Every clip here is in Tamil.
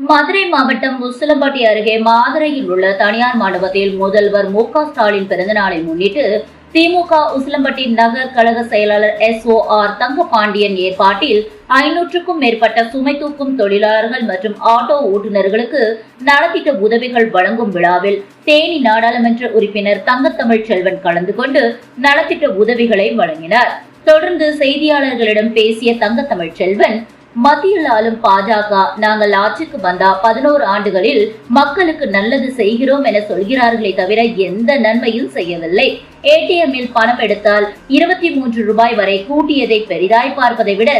மதுரை மாவட்டம் உசிலம்பட்டி அருகே மாதுரையில் உள்ள தனியார் மண்டபத்தில் முதல்வர் மு க ஸ்டாலின் பிறந்தநாளை முன்னிட்டு திமுக உசிலம்பட்டி நகர் கழக செயலாளர் எஸ் ஓ ஆர் தங்கபாண்டியன் ஏற்பாட்டில் ஐநூற்றுக்கும் மேற்பட்ட சுமை தூக்கும் தொழிலாளர்கள் மற்றும் ஆட்டோ ஓட்டுநர்களுக்கு நலத்திட்ட உதவிகள் வழங்கும் விழாவில் தேனி நாடாளுமன்ற உறுப்பினர் தங்கத்தமிழ் செல்வன் கலந்து கொண்டு நலத்திட்ட உதவிகளை வழங்கினார். தொடர்ந்து செய்தியாளர்களிடம் பேசிய தங்கத்தமிழ் செல்வன் மத்தியில் ஆளும் பாஜக நாங்கள் ஆட்சிக்கு வந்தா பதினோரு ஆண்டுகளில் மக்களுக்கு நல்லது செய்கிறோம் என சொல்கிறார்களே தவிர எந்த நன்மையும் செய்யவில்லை. ஏடிஎம்மில் பணம் எடுத்தால் இருபத்தி மூன்று ரூபாய் வரை கூட்டியதை பெரிதாய் பார்ப்பதை விட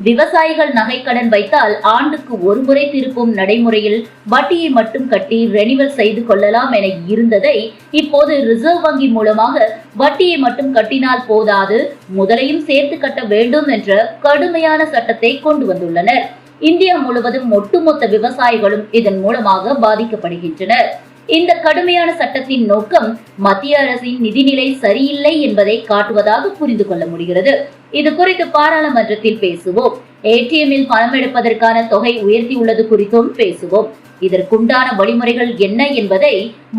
விவசாயிகள் நகைக்கடன் வைத்தால் ஆண்டுக்கு ஒரு முறை திருப்பும் நடைமுறையில் வட்டியை மட்டும் கட்டி ரெனிவல் செய்து கொள்ளலாம் என இருந்ததை இப்போது ரிசர்வ் வங்கி மூலமாக வட்டியை மட்டும் கட்டினால் போதாது முதலையும் சேர்த்து கட்ட வேண்டும் என்ற கடுமையான சட்டத்தை கொண்டு வந்துள்ளனர். இந்தியா முழுவதும் ஒட்டுமொத்த விவசாயிகளும் இதன் மூலமாக பாதிக்கப்படுகின்றனர். இந்த கடுமையான சட்டத்தின் நோக்கம் மத்திய அரசின் நிதிநிலை சரியில்லை என்பதை காட்டுவதாக புரிந்து கொள்ள முடிகிறது. இது குறித்து பாராளுமன்றத்தில் பேசுவோம். ஏடிஎம்மில் பணம் எடுப்பதற்கான தொகை உயர்த்தியுள்ளது குறித்தும் பேசுவோம். இதற்குண்டான வழிமுறைகள் என்ன என்பதை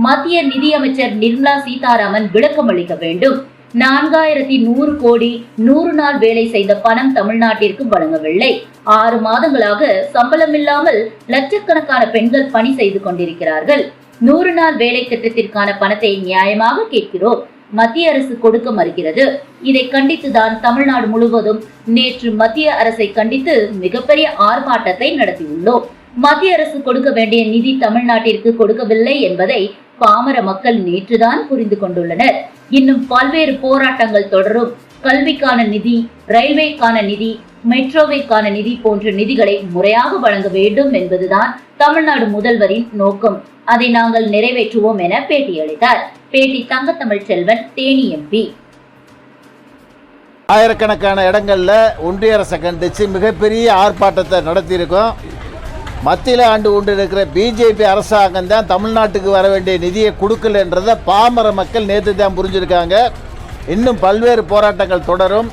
மத்திய நிதியமைச்சர் நிர்மலா சீதாராமன் விளக்கம் அளிக்க வேண்டும். நான்காயிரத்தி நூறு கோடி நூறு நாள் வேலை செய்த பணம் தமிழ்நாட்டிற்கு வழங்கவில்லை. ஆறு மாதங்களாக சம்பளமில்லாமல் லட்சக்கணக்கான பெண்கள் பணி செய்து கொண்டிருக்கிறார்கள். நூறு நாள் வேலை திட்டத்திற்கான பணத்தை நியாயமாக கேட்கிறோம். மத்திய அரசு கொடுக்க மறுக்கிறது. இதை கண்டித்துதான் தமிழ்நாடு முழுவதும் நேற்று மத்திய அரசை கண்டித்து மிகப்பெரிய ஆர்ப்பாட்டத்தை நடத்தியுள்ளோம். மத்திய அரசு கொடுக்க வேண்டிய நிதி தமிழ்நாட்டிற்கு கொடுக்கவில்லை என்பதை பாமர மக்கள் நேற்றுதான் புரிந்து கொண்டுள்ளனர். இன்னும் பல்வேறு போராட்டங்கள் தொடரும். கல்விக்கான நிதி ரயில்வேக்கான நிதி மெட்ரோவைக்கான நிதி போன்ற நிதிகளை முறையாக வழங்க வேண்டும் என்பதுதான் தமிழ்நாடு முதல்வரின் நோக்கம். அதை நாங்கள் நிறைவேற்றுவோம் என பேட்டியளித்தார். பேட்டி தங்கத்தமிழ் செல்வன் தேனி எம்பி. ஆயிரக்கணக்கான இடங்களில் ஒன்றிய அரசை கண்டிச்சு மிகப்பெரிய ஆர்ப்பாட்டத்தை நடத்தியிருக்கோம். மத்தியில் ஆண்டு கொண்டு இருக்கிற பிஜேபி அரசாங்கம் தான் தமிழ்நாட்டுக்கு வர வேண்டிய நிதியை கொடுக்கலன்றதை பாமர மக்கள் நேற்று தான் புரிஞ்சுருக்காங்க. இன்னும் பல்வேறு போராட்டங்கள் தொடரும்.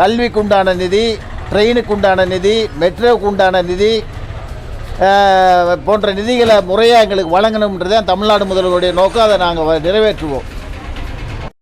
கல்விக்கு உண்டான நிதி ட்ரெயினுக்கு உண்டான நிதி மெட்ரோவுக்கு உண்டான நிதி போன்ற நிதிகளை முறையாக எங்களுக்கு வழங்கணுன்றது தான் தமிழ்நாடு முதல்வருடைய நோக்கம். அதை நாங்கள் நிறைவேற்றுவோம்.